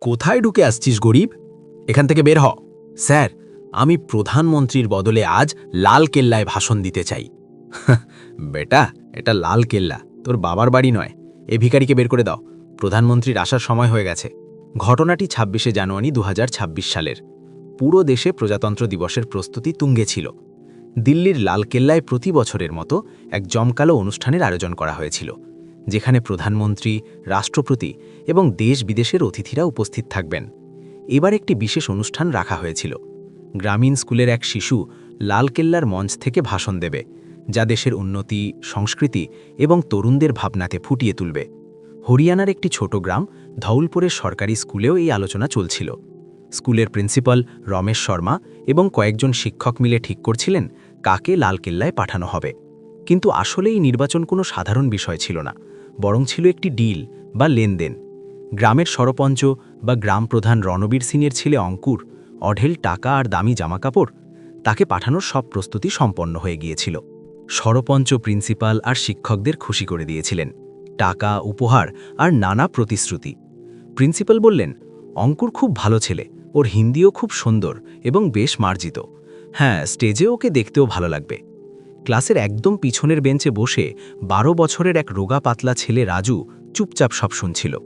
কোথায় ঢুকে আসছিস গরিব? এখান থেকে বের হ। স্যার, আমি প্রধানমন্ত্রীর বদলে আজ লাল কেল্লায় ভাষণ দিতে চাই। বেটা, এটা লাল কেল্লা, তোর বাবার বাড়ি নয়। এ ভিখারিকে বের করে দাও। প্রধানমন্ত্রীর আসার সময় হয়ে গেছে। ঘটনাটি ছাব্বিশে জানুয়ারি দু হাজার ছাব্বিশ সালের। পুরো দেশে প্রজাতন্ত্র দিবসের প্রস্তুতি তুঙ্গে ছিল। দিল্লির লালকেল্লায় প্রতি বছরের মতো এক জমকালো অনুষ্ঠানের আয়োজন করা হয়েছিল। যেখানে প্রধানমন্ত্রী, রাষ্ট্রপতি এবং দেশ বিদেশের অতিথিরা উপস্থিত থাকবেন। এবার একটি বিশেষ অনুষ্ঠান রাখা হয়েছিল। গ্রামীণ স্কুলের এক শিশু লালকেল্লার মঞ্চ থেকে ভাষণ দেবে, যা দেশের উন্নতি, সংস্কৃতি এবং তরুণদের ভাবনাতে ফুটিয়ে তুলবে। হরিয়ানার একটি ছোট গ্রাম ধৌলপুরের সরকারি স্কুলেও এই আলোচনা চলছিল। স্কুলের প্রিন্সিপাল রমেশ শর্মা এবং কয়েকজন শিক্ষক মিলে ঠিক করছিলেন কাকে লালকেল্লায় পাঠানো হবে। কিন্তু আসলে এই নির্বাচন কোনো সাধারণ বিষয় ছিল না। বরং ছিল একটি ডিল বা লেনদেন। গ্রামের সরপঞ্চ বা গ্রাম প্রধান রণবীর সিংয়ের ছেলে অঙ্কুর, অঢেল টাকা আর দামি জামাকাপড়, তাকে পাঠানোর সব প্রস্তুতি সম্পন্ন হয়ে গিয়েছিল। সরপঞ্চ, প্রিন্সিপাল আর শিক্ষকদের খুশি করে দিয়েছিলেন। টাকা, উপহার আর নানা প্রতিশ্রুতি। প্রিন্সিপাল বললেন, অঙ্কুর খুব ভালো ছেলে, ওর হিন্দিও খুব সুন্দর এবং বেশ মার্জিত। হ্যাঁ স্টেজে ওকে দেখতেও ভালো লাগবে। ক্লাসের একদম পিছনের বেঞ্চে বসে বারো বছরের এক রোগা পাতলা ছেলে রাজু চুপচাপ সব শুনছিল।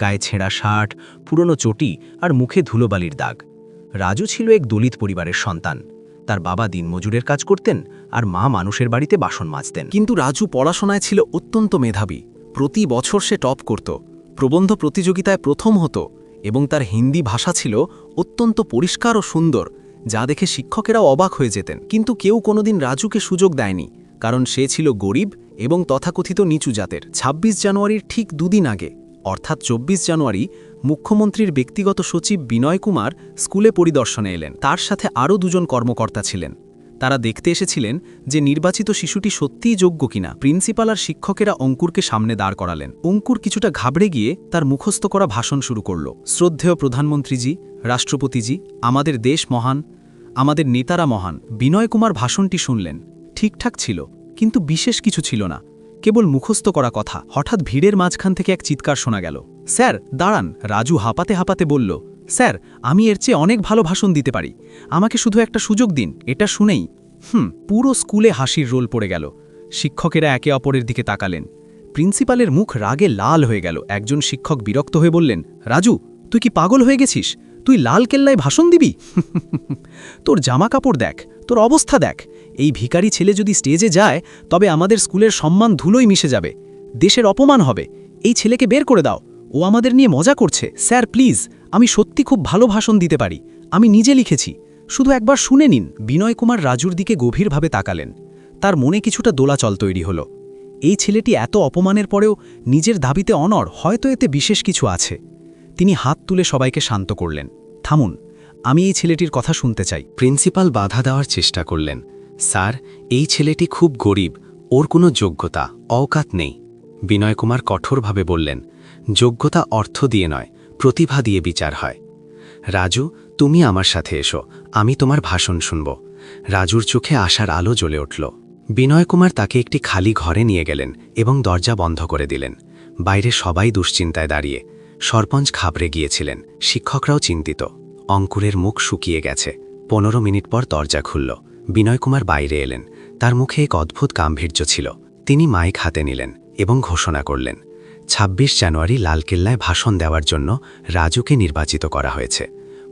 গায়ে ছেঁড়া শার্ট, পুরনো চটি আর মুখে ধুলোবালির দাগ। রাজু ছিল এক দলিত পরিবারের সন্তান। তার বাবা দিনমজুরের কাজ করতেন আর মা মানুষের বাড়িতে বাসন মাজতেন। কিন্তু রাজু পড়াশোনায় ছিল অত্যন্ত মেধাবী। প্রতি বছর সে টপ করত। প্রবন্ধ প্রতিযোগিতায় প্রথম হতো এবং তার হিন্দি ভাষা ছিল অত্যন্ত পরিষ্কার ও সুন্দর। যা দেখে শিক্ষকেরাও অবাক হয়ে যেতেন। কিন্তু কেউ কোনোদিন রাজুকে সুযোগ দেয়নি, কারণ সে ছিল গরিব এবং তথাকথিত নিচু জাতের। ২৬ জানুয়ারির ঠিক দুদিন আগে, অর্থাৎ চব্বিশ জানুয়ারি, মুখ্যমন্ত্রীর ব্যক্তিগত সচিব বিনয় কুমার স্কুলে পরিদর্শনে এলেন। তার সাথে আরও দুজন কর্মকর্তা ছিলেন। তারা দেখতে এসেছিলেন যে নির্বাচিত শিশুটি সত্যিই যোগ্য কিনা। প্রিন্সিপাল আর শিক্ষকেরা অঙ্কুরকে সামনে দাঁড় করালেন। অঙ্কুর কিছুটা ঘাবড়ে গিয়ে তার মুখস্থ করা ভাষণ শুরু করল। শ্রদ্ধেয় প্রধানমন্ত্রীজি রাষ্ট্রপতিজি আমাদের দেশ মহান, আমাদের নেতারা মহান। বিনয় কুমার ভাষণটি শুনলেন। ঠিকঠাক ছিল, কিন্তু বিশেষ কিছু ছিল না। কেবল মুখস্থ করা কথা। হঠাৎ ভিড়ের মাঝখান থেকে এক চিৎকার শোনা গেল। স্যার, দাঁড়ান। রাজু হাঁপাতে হাঁপাতে বলল, স্যার, আমি এর চেয়ে অনেক ভালো ভাষণ দিতে পারি। আমাকে শুধু একটা সুযোগ দিন, এটা শুনেই। হুম। পুরো স্কুলে হাসির রোল পড়ে গেল। শিক্ষকেরা একে অপরের দিকে তাকালেন। প্রিন্সিপালের মুখ রাগে লাল হয়ে গেল। একজন শিক্ষক বিরক্ত হয়ে বললেন, রাজু, তুই কি পাগল হয়ে গেছিস? তুই লাল কেল্লায় ভাষণ দিবি? তোর জামা কাপড় দেখ, তোর অবস্থা দেখ। এই ভিখারি ছেলে যদি স্টেজে যায়, তবে আমাদের স্কুলের সম্মান ধুলোই মিশে যাবে। দেশের অপমান হবে। এই ছেলেকে বের করে দাও। ও আমাদের নিয়ে মজা করছে। স্যার, প্লিজ, আমি সত্যি খুব ভালো ভাষণ দিতে পারি। আমি নিজে লিখেছি। শুধু একবার শুনে নিন। বিনয় কুমার রাজুর দিকে গভীরভাবে তাকালেন। তার মনে কিছুটা দোলাচল তৈরি হলো। এই ছেলেটি এত অপমানের পরেও নিজের দাবিতে অনর হয়তো এতে বিশেষ কিছু আছে। তিনি হাত তুলে সবাইকে শান্ত করলেন। থামুন, আমি এই ছেলেটির কথা শুনতে চাই। প্রিন্সিপাল বাধা দেওয়ার চেষ্টা করলেন। স্যার, এই ছেলেটি খুব গরিব, ওর কোনো যোগ্যতা, অওকাত নেই। বিনয় কুমার কঠোরভাবে বললেন, যোগ্যতা অর্থ দিয়ে নয়, প্রতিভা দিয়ে বিচার হয়। রাজু, তুমি আমার সাথে এসো, আমি তোমার ভাষণ শুনব। রাজুর চোখে আশার আলো জ্বলে উঠল। বিনয় কুমার তাকে একটি খালি ঘরে নিয়ে গেলেন এবং দরজা বন্ধ করে দিলেন। বাইরে সবাই দুশ্চিন্তায় দাঁড়িয়ে সরপঞ্চ ঘাবড়ে গিয়েছিলেন। শিক্ষকরাও চিন্তিত। অঙ্কুরের মুখ শুকিয়ে গেছে। পনেরো মিনিট পর দরজা খুলল। বিনয় কুমার বাইরে এলেন। তার মুখে এক অদ্ভুত গাম্ভীর্য ছিল। তিনি মাইক হাতে নিলেন এবং ঘোষণা করলেন ২৬ জানুয়ারি লালকেল্লায় ভাষণ দেওয়ার জন্য রাজুকে নির্বাচিত করা হয়েছে।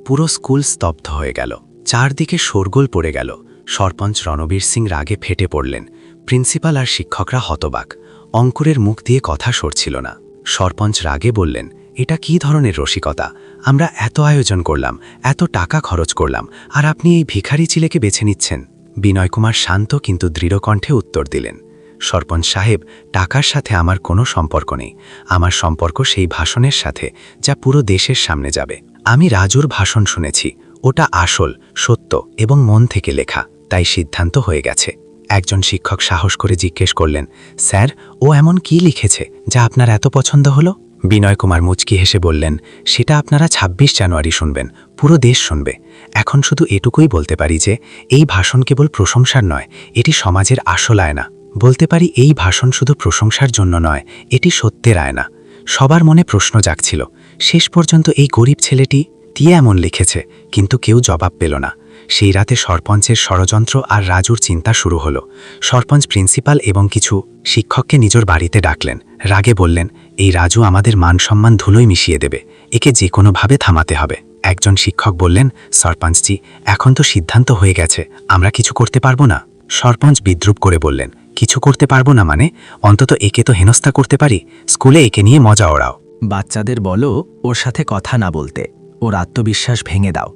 পুরো স্কুল স্তব্ধ হয়ে গেল। চারদিকে শোরগোল পড়ে গেল। সরপঞ্চ রণবীর সিং রাগে ফেটে পড়লেন। প্রিন্সিপাল আর শিক্ষকরা হতবাক। অঙ্কুরের মুখ দিয়ে কথা সরছিল না। সরপঞ্চ রাগে বললেন এটা কি ধরনের রসিকতা? আমরা এত আয়োজন করলাম, এত টাকা খরচ করলাম, আর আপনি এই ভিখারি ছেলেকে বেছে নিচ্ছেন। বিনয় কুমার শান্ত কিন্তু দৃঢ়কণ্ঠে উত্তর দিলেন সরপঞ্চ সাহেব, টাকার সাথে আমার কোনো সম্পর্ক নেই। আমার সম্পর্ক সেই ভাষণের সাথে, যা পুরো দেশের সামনে যাবে। আমি রাজুর ভাষণ শুনেছি, ওটা আসল, সত্য এবং মন থেকে লেখা, তাই সিদ্ধান্ত হয়ে গেছে। একজন শিক্ষক সাহস করে জিজ্ঞেস করলেন, স্যার, ও এমন কি লিখেছে, যা আপনার এত পছন্দ হলো? বিনয় কুমার মুচকি হেসে বললেন, সেটা আপনারা ২৬ জানুয়ারি শুনবেন, পুরো দেশ শুনবে। এখন শুধু এটুকুই বলতে পারি যে, এই ভাষণ কেবল প্রশংসার নয়, এটি সমাজের আসল আয়না। বলতে পারি এই ভাষণ শুধু প্রশংসার জন্য নয়, এটি সত্যের আয়না। সবার মনে প্রশ্ন জাগছিল, শেষ পর্যন্ত এই গরিব ছেলেটি দিয়ে এমন লিখেছে? কিন্তু কেউ জবাব পেল না। সেই রাতে সরপঞ্চের ষড়যন্ত্র আর রাজুর চিন্তা শুরু হলো। সরপঞ্চ প্রিন্সিপাল এবং কিছু শিক্ষককে নিজের বাড়িতে ডাকলেন। রাগে বললেন এই রাজু আমাদের মান সম্মান ধুলোয় মিশিয়ে দেবে। একে যে কোনোভাবে থামাতে হবে। একজন শিক্ষক বললেন, সরপঞ্চজি, এখন তো সিদ্ধান্ত হয়ে গেছে, আমরা কিছু করতে পারব না। সরপঞ্চ বিদ্রুপ করে বললেন, কিছু করতে পারব না মানে? অন্তত একে তো হেনস্থা করতে পারি। স্কুলে একে নিয়ে মজা ওড়াও। বাচ্চাদের বলো, ওর সাথে কথা না বলতে। ওর আত্মবিশ্বাস ভেঙে দাও।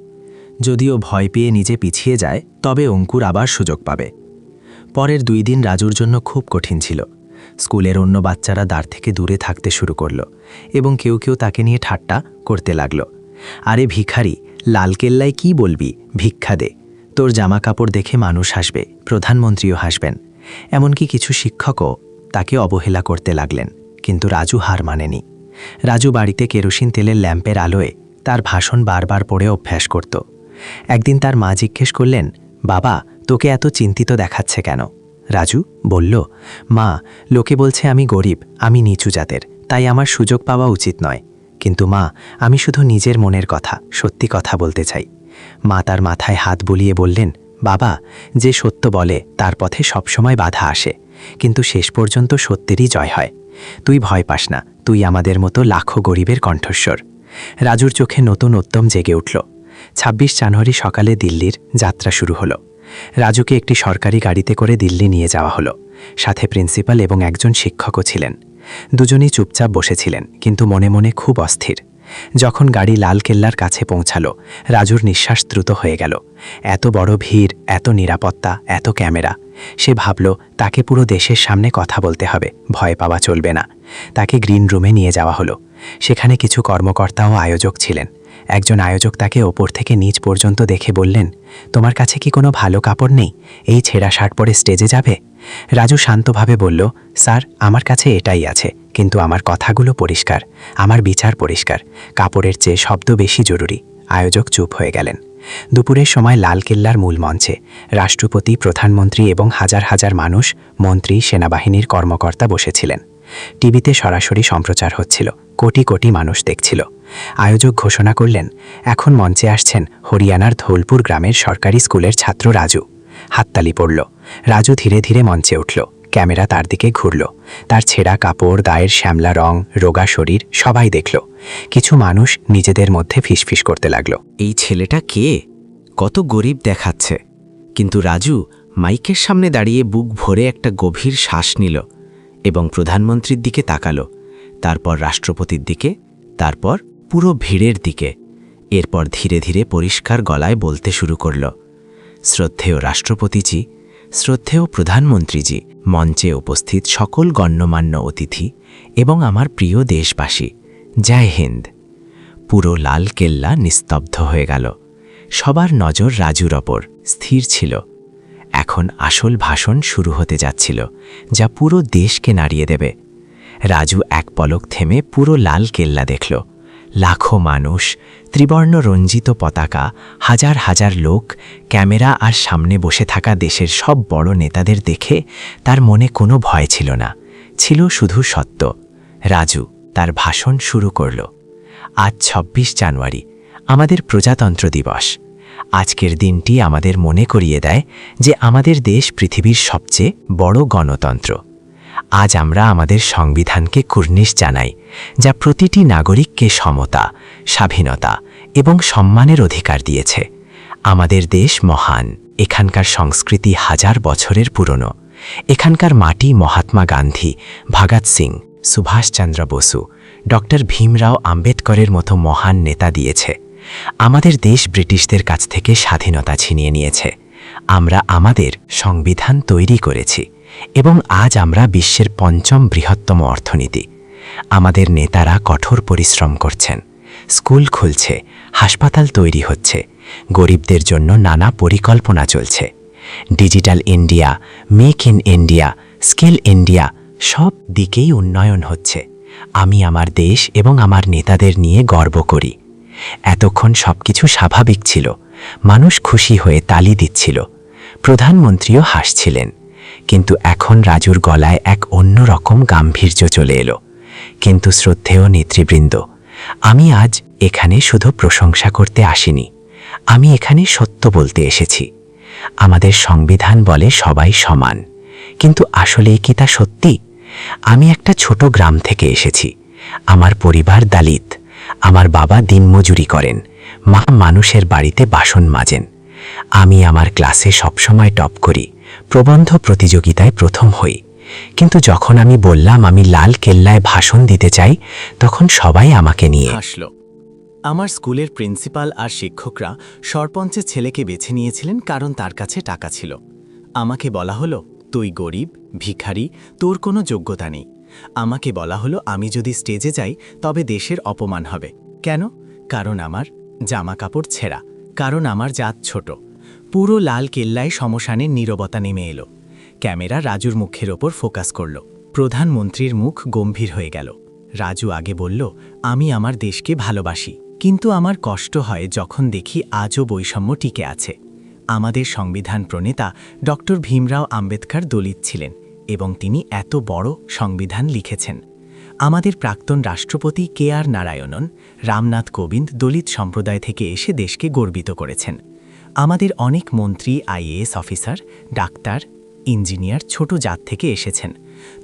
যদিও ভয় পেয়ে নিজে পিছিয়ে যায়, তবে অঙ্কুর আবার সুযোগ পাবে। পরের দুই দিন রাজুর জন্য খুব কঠিন ছিল। স্কুলের অন্য বাচ্চারা দ্বার থেকে দূরে থাকতে শুরু করল এবং কেউ কেউ তাকে নিয়ে ঠাট্টা করতে লাগল। আরে ভিখারি লালকেল্লায় কি বলবি? ভিক্ষা দে। তোর জামা কাপড় দেখে মানুষ হাসবে, প্রধানমন্ত্রীও হাসবেন। এমনকি কিছু শিক্ষকও তাকে অবহেলা করতে লাগলেন, কিন্তু রাজু হার মানেনি। রাজু বাড়িতে কেরোসিন তেলের ল্যাম্পের আলোয় তার ভাষণ বারবার পড়ে অভ্যাস করত। একদিন তার মা জিজ্ঞেস করলেন, বাবা, তোকে এত চিন্তিত দেখাচ্ছে কেন? রাজু বলল, মা, লোকে বলছে আমি গরিব, আমি নিচু জাতের, তাই আমার সুযোগ পাওয়া উচিত নয়। কিন্তু মা, আমি শুধু নিজের মনের কথা, সত্যি কথা বলতে চাই। মা তার মাথায় হাত বুলিয়ে বললেন, বাবা, যে সত্য বলে, তার পথে সবসময় বাধা আসে। কিন্তু শেষ পর্যন্ত সত্যেরই জয় হয়। তুই ভয় পাস না, তুই আমাদের মতো লাখো গরিবের কণ্ঠস্বর। রাজুর চোখে নতুন উত্তম জেগে উঠল। ২৬ জানুয়ারি সকালে দিল্লির যাত্রা শুরু হলো। রাজুকে একটি সরকারি গাড়িতে করে দিল্লি নিয়ে যাওয়া হলো। সাথে প্রিন্সিপাল এবং একজন শিক্ষকও ছিলেন। দুজনেই চুপচাপ বসেছিলেন, কিন্তু মনে মনে খুব অস্থির। যখন গাড়ি লাল কেল্লার কাছে পৌঁছালো, রাজুর নিঃশ্বাস দ্রুত হয়ে গেল। এত বড় ভিড়, এত নিরাপত্তা, এত ক্যামেরা। সে ভাবল, তাকে পুরো দেশের সামনে কথা বলতে হবে, ভয় পাওয়া চলবে না। তাকে গ্রিন রুমে নিয়ে যাওয়া হলো। সেখানে কিছু কর্মকর্তা ও আয়োজক ছিলেন। একজন আয়োজক তাকে ওপর থেকে নিচ পর্যন্ত দেখে বললেন, তোমার কাছে কি কোনো ভালো কাপড় নেই? এই ছেঁড়া শার্ট পরে স্টেজে যাবে? রাজু শান্তভাবে বলল, স্যার, আমার কাছে এটাই আছে, কিন্তু আমার কথাগুলো পরিষ্কার, আমার বিচার পরিষ্কার, কাপড়ের চেয়ে শব্দ বেশি জরুরি। আয়োজক চুপ হয়ে গেলেন। দুপুরের সময় লালকেল্লার মূল মঞ্চে রাষ্ট্রপতি, প্রধানমন্ত্রী এবং হাজার হাজার মানুষ, মন্ত্রী, সেনাবাহিনীর কর্মকর্তা বসেছিলেন। টিভিতে সরাসরি সম্প্রচার হচ্ছিল, কোটি কোটি মানুষ দেখছিল। আয়োজক ঘোষণা করলেন, এখন মঞ্চে আসছেন হরিয়ানার ধৌলপুর গ্রামের সরকারি স্কুলের ছাত্র রাজু। হাততালি পড়ল। রাজু ধীরে ধীরে মঞ্চে উঠল। ক্যামেরা তার দিকে ঘুরল। তার ছেঁড়া কাপড়, দায়ের শ্যামলা রং, রোগা শরীর সবাই দেখল। কিছু মানুষ নিজেদের মধ্যে ফিসফিস করতে লাগল। এই ছেলেটা কে? কত গরিব দেখাচ্ছে। কিন্তু রাজু মাইকের সামনে দাঁড়িয়ে বুক ভরে একটা গভীর শ্বাস নিল এবং প্রধানমন্ত্রীর দিকে তাকালো। তারপর রাষ্ট্রপতির দিকে, তারপর পুরো ভিড়ের দিকে। এরপর ধীরে ধীরে পরিষ্কার গলায় বলতে শুরু করল, শ্রদ্ধেয় রাষ্ট্রপতিজি, শ্রদ্ধেয় প্রধানমন্ত্রীজি, মঞ্চে উপস্থিত সকল গণ্যমান্য অতিথি এবং আমার প্রিয় দেশবাসী, জয় হিন্দ। পুরো লাল কেল্লা নিস্তব্ধ হয়ে গেল। সবার নজর রাজুর ওপর, স্থির ছিল। এখন আসল ভাষণ শুরু হতে যাচ্ছিল, যা পুরো দেশকে নাড়িয়ে দেবে। রাজু এক পলক থেমে পুরো লাল কেল্লা দেখল। লাখো মানুষ, ত্রিবর্ণ রঞ্জিত পতাকা, হাজার হাজার লোক, ক্যামেরা আর সামনে বসে থাকা দেশের সব বড় নেতাদের দেখে তার মনে কোনো ভয় ছিল না। ছিল শুধু সত্য। রাজু তার ভাষণ শুরু করল। আজ ২৬ জানুয়ারি, আমাদের প্রজাতন্ত্র দিবস। আজকের দিনটি আমাদের মনে করিয়ে দেয় যে আমাদের দেশ পৃথিবীর সবচেয়ে বড় গণতন্ত্র। আজ আমরা আমাদের সংবিধানকে কুর্নিশ জানাই, যা প্রতিটি নাগরিককে সমতা, স্বাধীনতা এবং সম্মানের অধিকার দিয়েছে। আমাদের দেশ মহান, এখানকার সংস্কৃতি হাজার বছরের পুরনো। এখানকার মাটি মহাত্মা গান্ধী, ভগৎ সিং, সুভাষচন্দ্র বসু, ডক্টর ভীমরাও আম্বেদকরের মতো মহান নেতা দিয়েছে। আমাদের দেশ ব্রিটিশদের কাছ থেকে স্বাধীনতা ছিনিয়ে নিয়েছে। আমরা আমাদের সংবিধান তৈরি করেছি। এবং আজ আমরা বিশ্বের পঞ্চম বৃহত্তম অর্থনীতি। আমাদের নেতারা কঠোর পরিশ্রম করছেন। স্কুল খুলছে, হাসপাতাল তৈরি হচ্ছে, গরিবদের জন্য নানা পরিকল্পনা চলছে। Digital India, make in India, skill India সব দিকেই উন্নয়ন হচ্ছে। আমি আমার দেশ এবং আমার নেতাদের নিয়ে গর্ব করি। এতক্ষণ সবকিছু স্বাভাবিক ছিল। মানুষ খুশি হয়ে তালি দিচ্ছিল। প্রধানমন্ত্রীও হাসছিলেন। কিন্তু এখন রাজুর গলায় এক অন্যরকম গাম্ভীর্য চলে এলো। কিন্তু শ্রদ্ধেয় নেতৃবৃন্দ, আমি আজ এখানে শুধু প্রশংসা করতে আসিনি। আমি এখানে সত্য বলতে এসেছি। আমাদের সংবিধান বলে সবাই সমান। কিন্তু আসলে কি তা সত্যি? আমি একটা ছোট গ্রাম থেকে এসেছি। আমার পরিবার দালিত। আমার বাবা দিনমজুরি করেন। মা মানুষের বাড়িতে বাসন মাজেন। আমি আমার ক্লাসে সবসময় টপ করি। প্রবন্ধ প্রতিযোগিতায় প্রথম হই। কিন্তু যখন আমি বললাম আমি লাল কেল্লায় ভাষণ দিতে চাই, তখন সবাই আমাকে নিয়ে। হাসল। আমার স্কুলের প্রিন্সিপাল আর শিক্ষকরা সরপঞ্চের ছেলেকে বেছে নিয়েছিলেন কারণ তার কাছে টাকা ছিল। আমাকে বলা হলো, তুই গরিব, ভিখারি, তোর কোনো যোগ্যতা নেই। আমাকে বলা হলো, আমি যদি স্টেজে যাই, তবে দেশের অপমান হবে। কেন? কারণ আমার জামা কাপড় ছেঁড়া। কারণ আমার জাত ছোট। পুরো লাল কেল্লায় সমশানের নীরবতা নেমে এলো। ক্যামেরা রাজুর মুখের ওপর ফোকাস করল। প্রধানমন্ত্রীর মুখ গম্ভীর হয়ে গেল। রাজু আগে বলল, আমি আমার দেশকে ভালোবাসি, কিন্তু আমার কষ্ট হয় যখন দেখি আজও বৈষম্য টিকে আছে। আমাদের সংবিধান প্রণেতা ডক্টর ভীমরাও আম্বেদকর দলিত ছিলেন এবং তিনি এত বড় সংবিধান লিখেছেন। আমাদের প্রাক্তন রাষ্ট্রপতি কে আর নারায়ণন, রামনাথ কোবিন্দ দলিত সম্প্রদায় থেকে এসে দেশকে গর্বিত করেছেন। আমাদের অনেক মন্ত্রী, আইএএস অফিসার, ডাক্তার, ইঞ্জিনিয়ার ছোট জাত থেকে এসেছেন।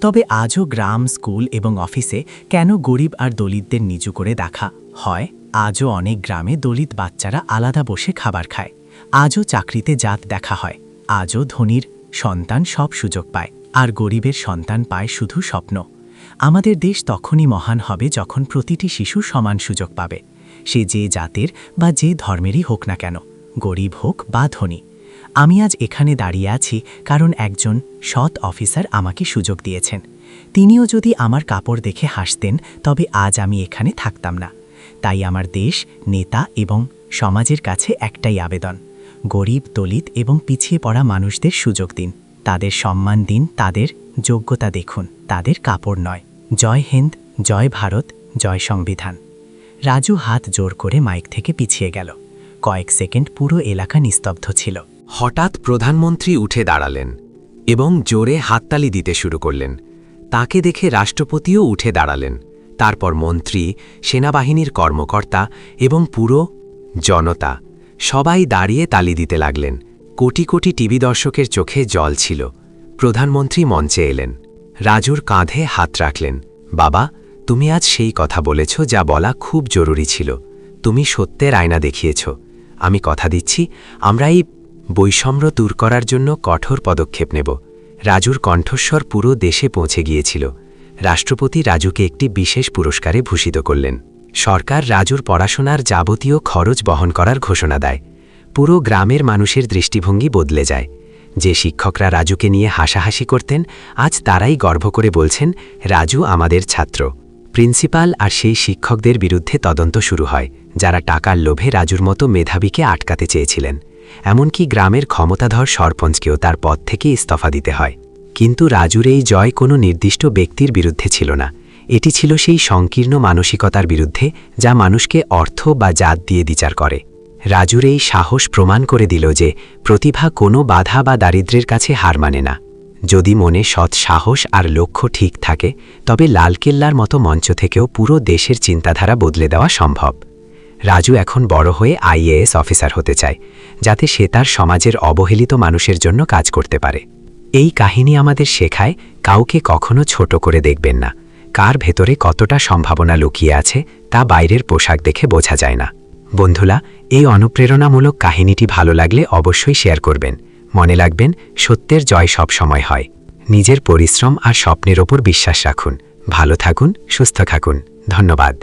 তবে আজও গ্রাম, স্কুল এবং অফিসে কেন গরিব আর দলিতদের নিচু করে দেখা হয়? আজও অনেক গ্রামে দলিত বাচ্চারা আলাদা বসে খাবার খায়। আজও চাকরিতে জাত দেখা হয়। আজও ধনীর সন্তান সব সুযোগ পায় আর গরিবের সন্তান পায় শুধু স্বপ্ন। আমাদের দেশ তখনই মহান হবে যখন প্রতিটি শিশু সমান সুযোগ পাবে। সে যে জাতের বা যে ধর্মেরই হোক না কেন। গরিব হোক বা ধনী, আমি আজ এখানে দাঁড়িয়ে আছি কারণ একজন সৎ অফিসার আমাকে সুযোগ দিয়েছেন। তিনিও যদি আমার কাপড় দেখে হাসতেন, তবে আজ আমি এখানে থাকতাম না। তাই আমার দেশ, নেতা এবং সমাজের কাছে একটাই আবেদন, গরিব, দলিত এবং পিছিয়ে পড়া মানুষদের সুযোগ দিন। তাদের সম্মান দিন, তাদের যোগ্যতা দেখুন, তাদের কাপড় নয়। জয় হিন্দ, জয় ভারত, জয় সংবিধান। রাজু হাত জোর করে মাইক থেকে পিছিয়ে গেল। কয়েক সেকেন্ড পুরো এলাকা নিস্তব্ধ ছিল। হঠাৎ প্রধানমন্ত্রী উঠে দাঁড়ালেন এবং জোরে হাততালি দিতে শুরু করলেন। তাকে দেখে রাষ্ট্রপতিও উঠে দাঁড়ালেন। তারপর মন্ত্রী, সেনাবাহিনীর কর্মকর্তা এবং পুরো জনতা সবাই দাঁড়িয়ে তালি দিতে লাগলেন। কোটি কোটি টিভি দর্শকের চোখে জল ছিল। প্রধানমন্ত্রী মঞ্চে এলেন। রাজুর কাঁধে হাত রাখলেন। বাবা, তুমি আজ সেই কথা বলেছ যা বলা খুব জরুরি ছিল। তুমি সত্যের আয়না দেখিয়েছ। আমি কথা দিচ্ছি, আমরা এই বৈষম্য দূর করার জন্য কঠোর পদক্ষেপ নেব। রাজুর কণ্ঠস্বর পুরো দেশে পৌঁছে গিয়েছিল। রাষ্ট্রপতি রাজুকে একটি বিশেষ পুরস্কারে ভূষিত করলেন। সরকার রাজুর পড়াশোনার যাবতীয় খরচ বহন করার ঘোষণা দেয়। পুরো গ্রামের মানুষের দৃষ্টিভঙ্গি বদলে যায়। যে শিক্ষকরা রাজুকে নিয়ে হাসাহাসি করতেন, আজ তারাই গর্ব করে বলছেন, রাজু আমাদের ছাত্র। প্রিন্সিপাল আর সেই শিক্ষকদের বিরুদ্ধে তদন্ত শুরু হয়। যারা টাকার লোভে রাজুর মতো মেধাবীকে আটকাতে চেয়েছিলেন। এমনকি গ্রামের ক্ষমতাধর সরপঞ্চকেও তার পদ থেকে ইস্তফা দিতে হয়। কিন্তু রাজুর এই জয় কোনো নির্দিষ্ট ব্যক্তির বিরুদ্ধে ছিল না। এটি ছিল সেই সংকীর্ণ মানসিকতার বিরুদ্ধে যা মানুষকে অর্থ বা জাত দিয়ে বিচার করে। রাজুর এই সাহস প্রমাণ করে দিল যে প্রতিভা কোনো বাধা বা দারিদ্র্যের কাছে হার মানে না। যদি মনে সৎ সাহস আর লক্ষ্য ঠিক থাকে, তবে লালকেল্লার মতো মঞ্চ থেকেও পুরো দেশের চিন্তাধারা বদলে দেওয়া সম্ভব। রাজু এখন বড় হয়ে আইএএস অফিসার হতে চায়, যাতে সে তার সমাজের অবহেলিত মানুষের জন্য কাজ করতে পারে। এই কাহিনী আমাদের শেখায় কাউকে কখনো ছোট করে দেখবেন না, কার ভেতরে কতটা সম্ভাবনা লুকিয়ে আছে তা বাইরের পোশাক দেখে বোঝা যায় না। বন্ধুলা এই অনুপ্রেরণামূলক কাহিনীটি ভালো লাগলে অবশ্যই শেয়ার করবেন। মনে রাখবেন, সত্যের জয় সব সময় হয়। নিজের পরিশ্রম আর স্বপ্নের ওপর বিশ্বাস রাখুন। ভালো থাকুন, সুস্থ থাকুন। ধন্যবাদ।